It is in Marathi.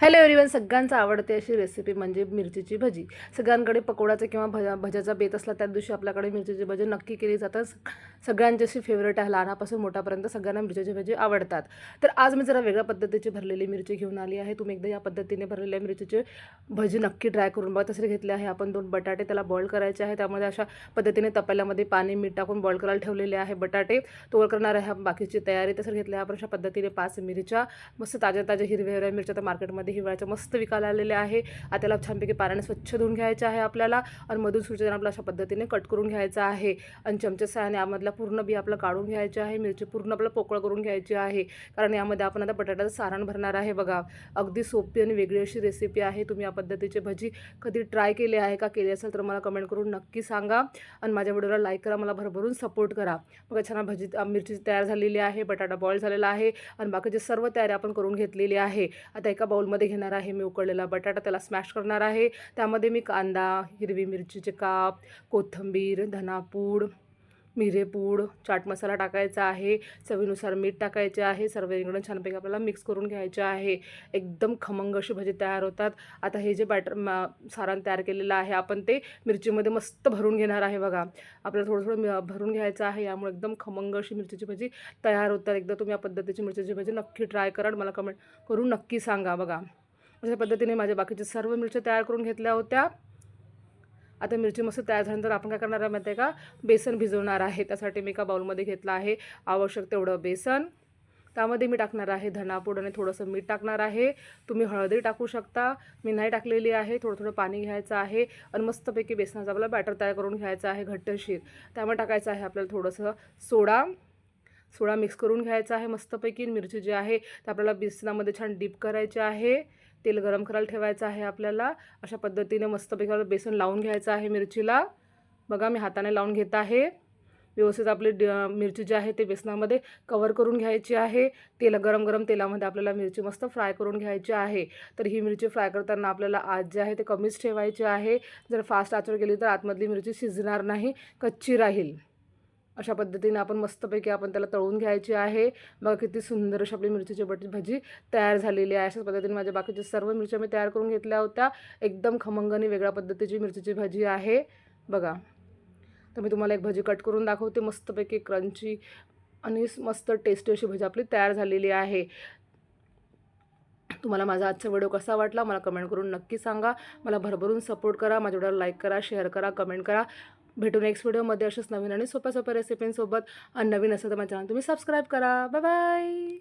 हॅलो एव्हरीवन सगळ्यांचा आवडते अशी रेसिपी म्हणजे मिरचीची भजी. सगळ्यांकडे पकोडाचा किंवा भजा भज्याचा बेत असला त्या दिवशी आपल्याकडे मिरचीची भजी नक्की केली जातात. सगळ्यांची अशी फेवरेट आहे. लहानापासून मोठ्यापर्यंत सगळ्यांना मिरचीची भजी आवडतात. तर आज मी जरा वेगळ्या पद्धतीची भरलेली मिरची घेऊन आली आहे. तुम्ही एकदा या पद्धतीने भरलेल्या मिरचीची भजी नक्की ट्राय करून बघा. तसे घेतले आहे. आपण दोन बटाटे त्याला बॉईल करायचे आहे त्यामध्ये अशा पद्धतीने तपेल्यामध्ये पाणी मीठ टाकून बॉईल करायला ठेवलेले आहे बटाटे. तोवर करणार आहे बाकीची तयारी. तसं घेतल्या आपण अशा पद्धतीने पाच मिरच्या. मस्त ताज्या ताज्या हिरव्या हिरव्या मिरच्या तर मार्केटमध्ये हिवाळ्याच्या मस्त विकायला आलेले आहे. आता त्याला छानपैकी पाण्याने स्वच्छ धुवून घ्यायचं आहे आपल्याला आणि मधून सुचना आपला अशा पद्धतीने कट करून घ्यायचं आहे. आणि चमच्या सहाने यामधला पूर्ण बी आपलं काढून घ्यायचे आहे. मिरची पूर्ण आपलं पोकळ करून घ्यायची आहे. कारण यामध्ये आपण आता बटाट्याचं सारण भरणार आहे बघा. अगदी सोपी आणि वेगळी अशी रेसिपी आहे. तुम्ही या पद्धतीची भजी कधी ट्राय केली आहे का केली असेल तर मला कमेंट करून नक्की सांगा. आणि माझ्या व्हिडिओला लाईक करा. मला भरभरून सपोर्ट करा. बघा छान भजी मिरची तयार झालेली आहे. बटाटा बॉईल झालेला आहे. आणि बाकीची सर्व तयारी आपण करून घेतलेली आहे. आता एका बाउलमध्ये घेणार आहे मी उकळलेला बटाटा त्याला स्मॅश करणार आहे. त्यामध्ये मी कांदा हिरवी मिरचीचे काप कोथिंबीर धनापूड मिरेपूड चाट मसाला टाकायचा आहे चवीनुसार मीठ टाकायचे आहे सर्व इकडून छानपैकी आपल्याला मिक्स करून घ्यायचे आहे. एकदम खमंग अशी भजी तयार होतात. आता हे जे बॅटर सारण तयार केलेलं आहे आपण ते मिरचीमध्ये मस्त भरून घेणार आहे बघा. आपल्याला थोडं थोडं भरून घ्यायचं आहे यामुळे एकदम खमंग अशी मिरचीची भजी तयार होतात. एकदा तुम्ही या पद्धतीची मिरचीची भजी नक्की ट्राय करा आणि मला कमेंट करून नक्की सांगा बघा. अशा पद्धतीने माझ्या बाकीच्या सर्व मिरच्या तयार करून घेतल्या होत्या. आता मिरची मस्त तयार झाल्यानंतर आपण काय करणार आहे माहिती आहे का? बेसन भिजवणार आहे. त्यासाठी मी एका बाउलमध्ये घेतलं आहे आवश्यक तेवढं बेसन. त्यामध्ये मी टाकणार आहे धनापूड आणि थोडंसं मीठ टाकणार आहे. तुम्ही हळदी टाकू शकता. मी नाही टाकलेली आहे. थोडं थोडं पाणी घ्यायचं आहे आणि मस्तपैकी बेसनाचा आपला बॅटर तयार करून घ्यायचा आहे घट्टशीर. त्यामुळे टाकायचं आहे आपल्याला थोडंसं सोडा. सोडा मिक्स करून घ्यायचा आहे मस्तपैकी. मिरची जी आहे ते आपल्याला बेसनामध्ये छान डीप करायची आहे. तेल गरम करायला ठेवायचं आहे आपल्याला. अशा पद्धतीने मस्तपैकी बेसन लावून घ्यायचं आहे मिरचीला. बघा मी हाताने लावून घेत आहे. व्यवस्थित आपली ड मिरची जी आहे ते बेसनामध्ये कवर करून घ्यायची आहे. तेल गरम गरम तेलामध्ये आपल्याला मिरची मस्त फ्राय करून घ्यायची आहे. तर ही मिरची फ्राय करताना आपल्याला आज जे आहे ते कमीच ठेवायची आहे. जर फास्ट आचर केली तर आतमधली मिरची शिजणार नाही कच्ची राहील. अशा पद्धतीने आपण मस्तपैकी आपण त्याला तळून घ्यायची आहे. बघा किती सुंदर अशी आपली मिरचीची बटी भाजी तयार झालेली आहे. अशाच पद्धतीने माझ्या बाकीच्या सर्व मिरच्या मी तयार करून घेतल्या होत्या. एकदम खमंग आणि वेगळ्या पद्धतीची मिरचीची भाजी आहे. बघा. तर मी तुम्हाला एक भजी कट करून दाखवते. मस्तपैकी क्रंची आणि मस्त टेस्टी अशी भजी आपली तयार झालेली आहे. तुम्हाला माझा आजचा व्हिडिओ कसा वाटला मला कमेंट करून नक्की सांगा. मला भरभरून सपोर्ट करा. माझ्या व्हिडिओला लाईक करा शेअर करा कमेंट करा. भेटू नेक्स्ट व्हिडिओमध्ये अशाच नवीन आणि सोप्या सोप्या रेसिपींसोबत नवीन असेल तर माझ्या चॅनल तुम्ही सबस्क्राईब करा. Bye bye